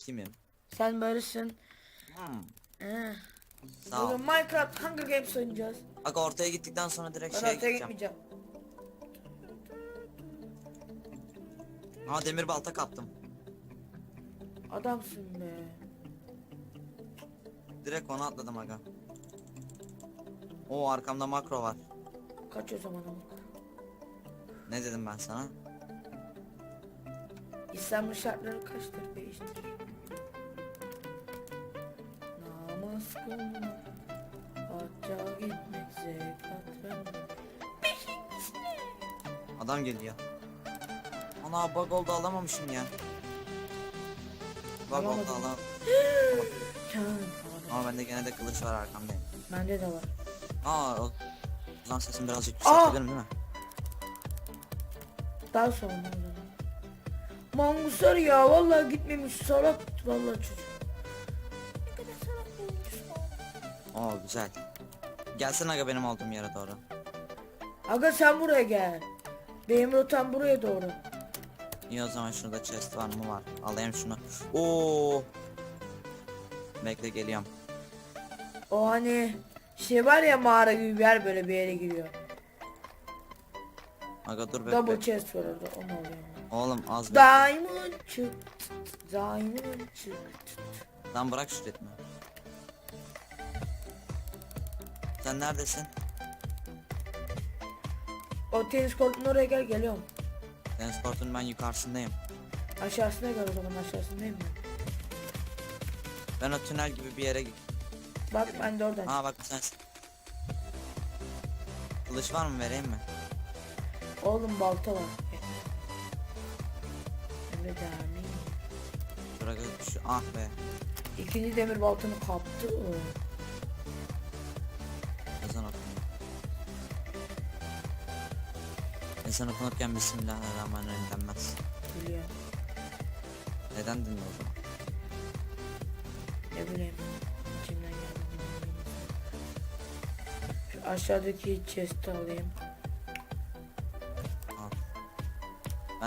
kimim? Sen barışsın. Hmm. Sağ ol. Bugün Minecraft Hunger Games oynayacağız. Aga ortaya gittikten sonra direkt Ben şeye ortaya gideceğim. gitmeyeceğim. Ha demir balta kaptım. Adamsın be. Direkt ona atladım aga. O arkamda makro var. Kaç o zaman ama. Ne dedim ben sana? İslam'ın şartları kaçtır değiştir. Namaz kılmak. Hacca gitmek zekat vermek. Adam geliyor. Ana bug oldu alamamışım ya. Bug oldu Alamadım. alam. Can. Ama bende gene de kılıç var arkamdayım. Bende de var. Aa o Lan sesim birazcık yükseltebilirim değil mi? Daha sonra Manguslar ya vallahi gitmemiş salak vallahi çocuk. Oo güzel. Gelsene aga benim olduğum yere doğru. Aga sen buraya gel. Benim rotam buraya doğru. İyi o zaman şurada chest var mı var. Alayım şunu. Oo. Bekle geliyorum. O hani şey var ya mağara gibi bir yer böyle bir yere giriyor. Aga dur Double bekle. chest var orada onu alıyorum. Oğlum az bekle. Diamond çık. Diamond çık. Lan bırak şu ritmi. Sen neredesin? O tenis kortunun oraya gel geliyorum. Deniz kortunun ben yukarısındayım. Aşağısına gel o zaman aşağısındayım ben. Ben o tünel gibi bir yere git. Bak ben de oradan. Aa bak sensin. Kılıç var mı vereyim mi? Oğlum balta var. Evet abi. Bırak şu ah be. İkinci demir baltanı kaptı. Ezan okunuyor. Ezan okunurken Bismillahirrahmanirrahim denmez. Biliyorum. Neden dinliyor o zaman? Ne bileyim. İçimden geldi. Şu aşağıdaki chest'i alayım.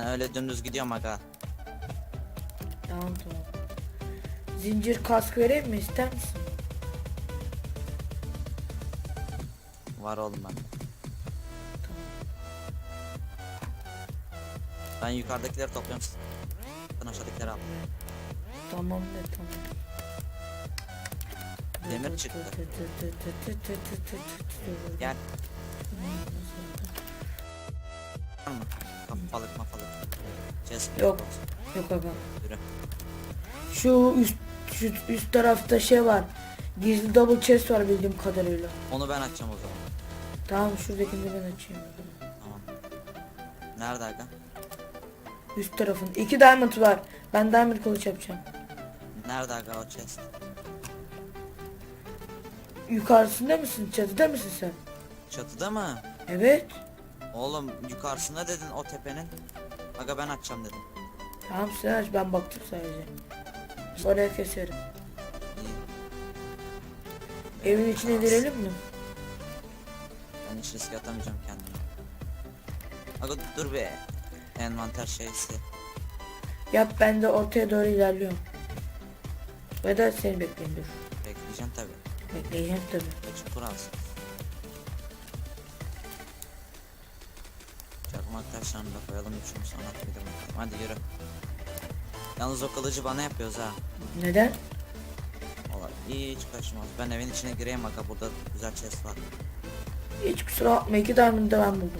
Ben öyle dümdüz gidiyorum aga. Tamam tamam. Zincir kask vereyim mi ister misin? Var oğlum ben. Tamam. Ben yukarıdakileri topluyorum. Sen aşağıdakileri al. Tamam de tamam. Demir çıktı. Gel. Kafalık mafalık. Chest Yok. Yok aga. Yürü. Şu üst şu üst tarafta şey var. Gizli double chest var bildiğim kadarıyla. Onu ben açacağım o zaman. Tamam şuradakini de ben açayım. Tamam. Nerede aga? Üst tarafın. iki diamond var. Ben diamond kılıç yapacağım. Nerede aga o chest? Yukarısında mısın? Çatıda mısın sen? Çatıda mı? Evet. Oğlum yukarısında dedin o tepenin. Aga ben açacağım dedim. Tamam sen aç ben baktım sadece. Oraya keserim. İyi. Evin içine girelim mi? Ben hiç riske atamayacağım kendimi. Aga dur be. Envanter şeysi. Yap ben de ortaya doğru ilerliyorum. Ve de seni bekleyeyim dur. Bekleyeceğim tabi. Bekleyeceğim tabi. Açık kuralsın. Taşlarını da koyalım sonra bir de bakalım. Hadi yürü. Yalnız o kılıcı bana yapıyoruz ha. Neden? Valla hiç kaçmaz. Ben evin içine gireyim aga burada güzel chest var. Hiç kusura bakma iki diamond da ben buldum.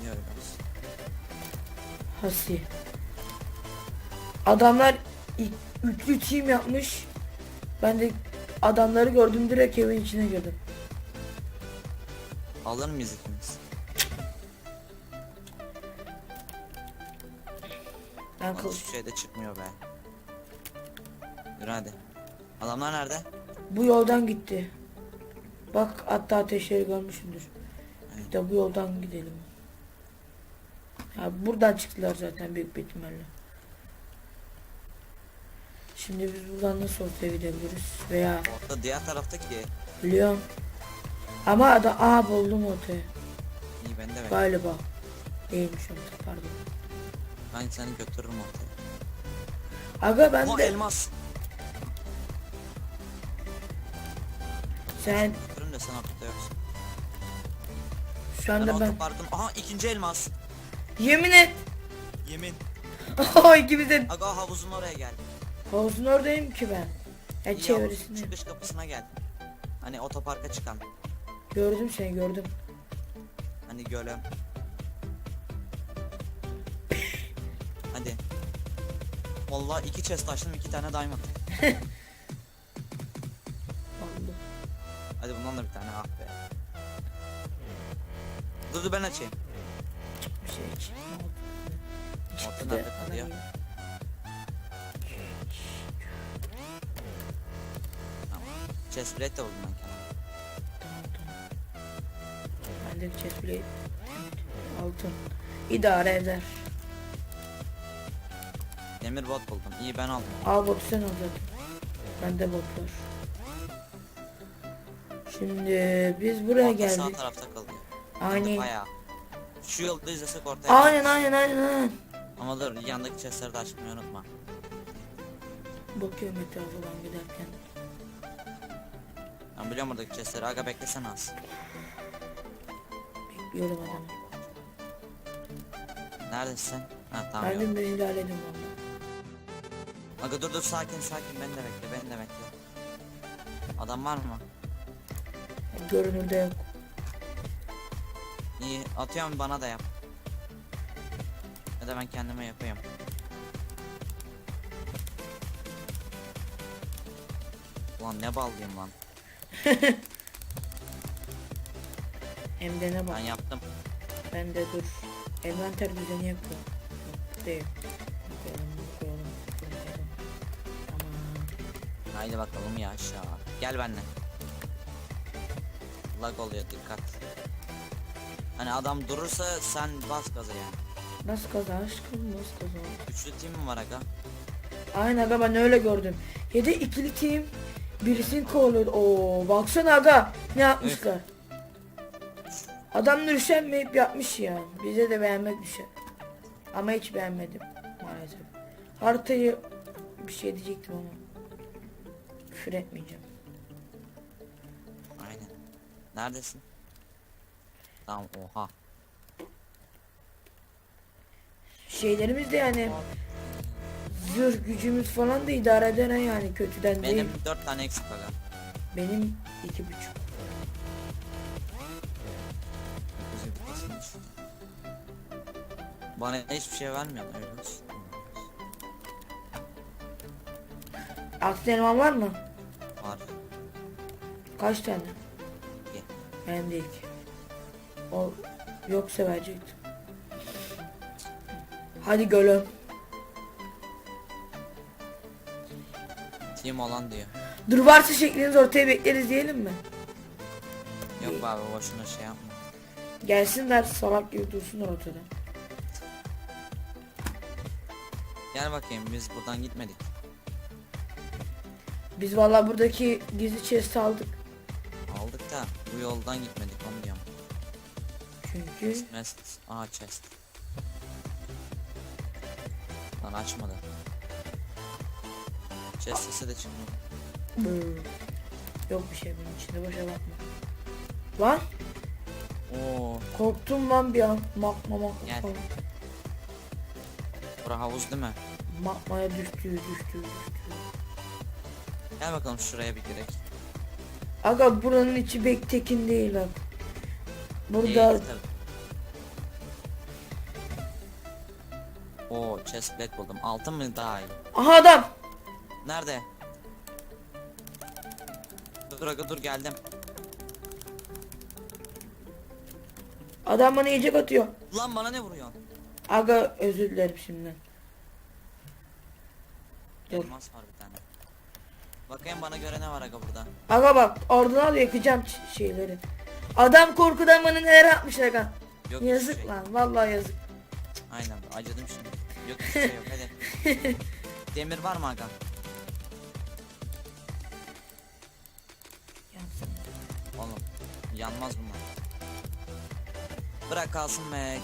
Olsun? Hasi. Adamlar üçlü team yapmış. Ben de adamları gördüm direkt evin içine girdim. Alır mıyız ikimiz? Ben kılıç. hiçbir şey de çıkmıyor be. Yürü hadi. Adamlar nerede? Bu yoldan gitti. Bak hatta ateşleri görmüşsündür. Evet. İşte bu yoldan gidelim. Ya buradan çıktılar zaten büyük bir ihtimalle. Şimdi biz buradan nasıl ortaya gidebiliriz? Veya Orada diğer taraftaki. biliyorum. Ama ada aa buldum ortaya. İyi ben de ben. Galiba. Değilmiş orta pardon. Ben seni götürürüm ortaya. Aga ben O de elmas. sen Kırım da sen ortada yoksun. şu Ben anda ben otoparkın... Aha ikinci elmas. yemin et. Yemin. Oho ikimiz de Aga havuzun oraya geldim. havuzun oradayım ki ben. Ya İyi çevresinde. çıkış kapısına geldim. Hani otoparka çıkan. Gördüm seni gördüm. Hani gölüm. Vallahi iki chest açtım iki tane diamond. Hadi bundan da bir tane ah be. Dur dur ben açayım. Bir şey çıkmadı. Çıktı. nerede? Ana- Tamam. Chest plate de buldum ben kenara. Tamam tamam. Ben de bir chest plate. Altın. İdare eder. Demir bot buldum. İyi ben aldım. Al botu sen al zaten. Bende bot var. Şimdi biz buraya Orta sağ geldik. tarafta kalıyor. Aynen. Bayağı. Şu yolda izlesek ortaya. Aynen aynen aynen aynen. Ama dur yandaki chestleri de açmayı unutma. Bakıyorum etrafa ben giderken. Ben biliyorum buradaki chestleri. Aga beklesene az. Bekliyorum adamı. Neredesin? Ha tamam Ben yok. de ilerledim valla. Aga dur dur sakin sakin beni de bekle beni de bekle. Adam var mı? Görünürde yok. İyi atıyorum bana da yap. Ya da ben kendime yapayım. Ulan ne ballıyım lan. Hem de ne Ben bak. yaptım. Ben de dur. Envanter düzeni yapıyorum. Değil. Haydi bakalım ya aşağı. Gel benimle. Lag oluyor dikkat. Hani adam durursa sen bas gaza yani. Nasıl kaza aşkım nasıl kaza? Üçlü team mi var aga? Aynen aga ben öyle gördüm. Ya da ikili team birisini kovalıyor. Oo baksana aga ne yapmışlar. Adam üşenmeyip yapmış ya. Bize de beğenmek düşer. Ama hiç beğenmedim maalesef. Haritayı bir şey diyecektim ama. Küfür etmeyeceğim. Aynen. Neredesin? Tamam oha. Şeylerimiz de yani zırh gücümüz falan da idare eder ha yani kötüden değil. Benim dört tane eksik aga. Benim iki buçuk. Bana hiçbir şey vermiyor öyle elman var mı? Var. Kaç tane? İki. Benim de iki. O yoksa verecektim. Hadi gölüm. Team olan diyor. Dur varsa şekliniz ortaya bekleriz diyelim mi? Yok be abi boşuna şey yapma. Gelsinler salak gibi dursunlar ortada. Gel bakayım biz buradan gitmedik. Biz vallahi buradaki gizli chest aldık. Aldık da bu yoldan gitmedik onu diyorum. Çünkü Chest. Aa chest. Lan açmadı. Chest sesi de çıkmıyor. Brr. yok bir şey bunun içinde boşa bakma. Lan Oo, korktum lan bir an. Makma makma Gel. falan. bura havuz değil mi? Makmaya düştü düştü düştü. Gel bakalım şuraya bir girek. Aga buranın içi bek tekin değil bak. Burada İyi, tabii. Oo chest plate buldum. Altın mı daha iyi? aha adam. Nerede? Dur aga dur geldim. Adam bana yiyecek atıyor. Lan bana ne vuruyorsun? Aga özür dilerim şimdiden. Dur. Elmas var bir tane. Bakayım bana göre ne var aga burada. Aga bak oradan al yakacağım şeyleri. Adam korkudan bana neler yapmış aga. Yok Yazık şey. lan vallahi yazık. Aynen acıdım şimdi. Yok hiçbir şey yok hadi. Demir var mı aga? Oğlum yanmaz bunlar. Bırak kalsın be.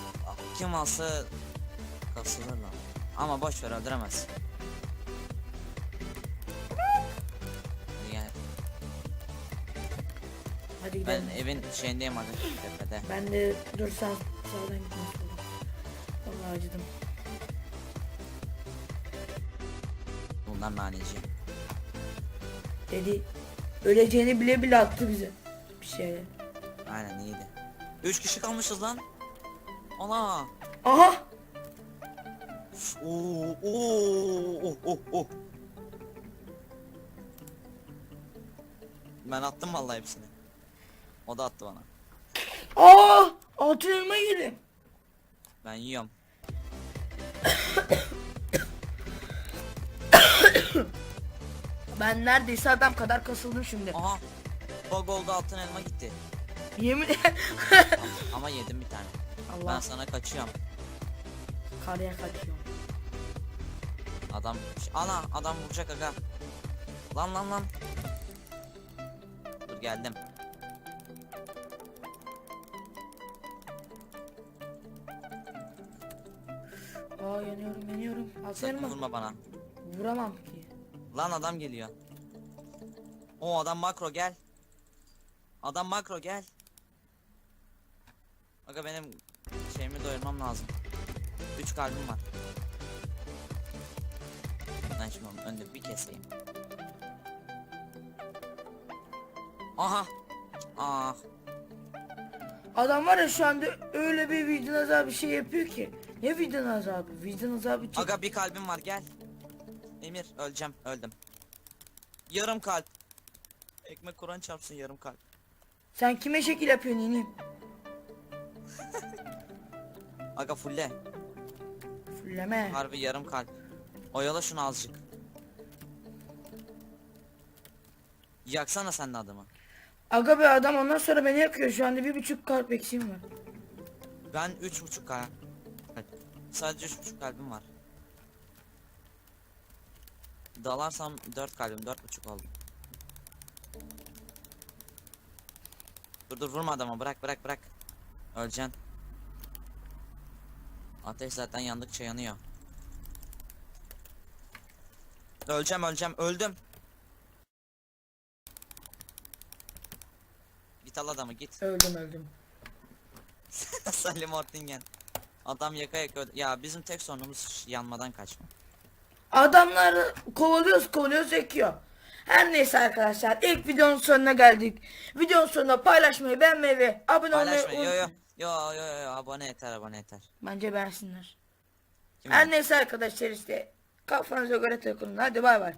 Kim alsa kasılır lan. Ama boş ver öldüremez. Gidelim. Ben evin şeyindeyim aga tepede. Ben de dur sen sağdan gitmek istiyorum. Vallahi acıdım. Bunlar naneci. Dedi öleceğini bile bile attı bize. Bir şey. Aynen iyiydi. Üç kişi kalmışız lan. Ana. Aha! Oo, oo, oh, oh, oh. Ben attım vallahi hepsini. O da attı bana. Aa! Altın elma yedim. Ben yiyorum. Ben neredeyse adam kadar kasıldım şimdi. Aha. Bug oldu altın elma gitti. Yemin Ama, ama yedim bir tane. Ben Allah sana kaçıyorum. karaya kaçıyorum. Adam ana adam vuracak aga. Lan lan lan. Dur geldim. Yanıyorum yanıyorum. Elma. vurma bana. Vuramam ki. Lan adam geliyor. O adam makro gel. Adam makro gel. Aga benim şeyimi doyurmam lazım. 3 kalbim var. Ben şimdi onun önünde bir keseyim. Aha. Ah. Adam var ya şu anda öyle bir vicdan azabı şey yapıyor ki. Ne vicdan azabı? Vicdan azabı çek. Aga bir kalbim var gel. Emir öleceğim öldüm. Yarım kalp. Ekmek Kur'an çarpsın yarım kalp. Sen kime şekil yapıyorsun inim? Aga fulle. Fulleme. Harbi yarım kalp. Oyala şunu azıcık. Yaksana sen de adamı. Aga be adam ondan sonra beni yakıyor. Şu anda bir buçuk kalp eksiğim var. Ben üç buçuk kalp. Sadece üç buçuk kalbim var. Dalarsam dört kalbim dört buçuk oldu. Dur dur vurma adama bırak bırak bırak. Öleceksin. Ateş zaten yandıkça yanıyor. Öleceğim öleceğim öldüm. Git al adamı git. Öldüm öldüm. Salim Ortingen. Adam yaka yaka. Ya bizim tek sorunumuz yanmadan kaçma. Adamları kovalıyoruz kovalıyoruz ekiyor. Her neyse arkadaşlar ilk videonun sonuna geldik. Videonun sonunda paylaşmayı beğenmeyi ve abone olmayı Paylaşma. Yo yo. unutmayın. Yo yo yo abone yeter abone yeter. Bence beğensinler. Kim Her neyse arkadaşlar işte kafanıza göre takılın. Hadi bay bay.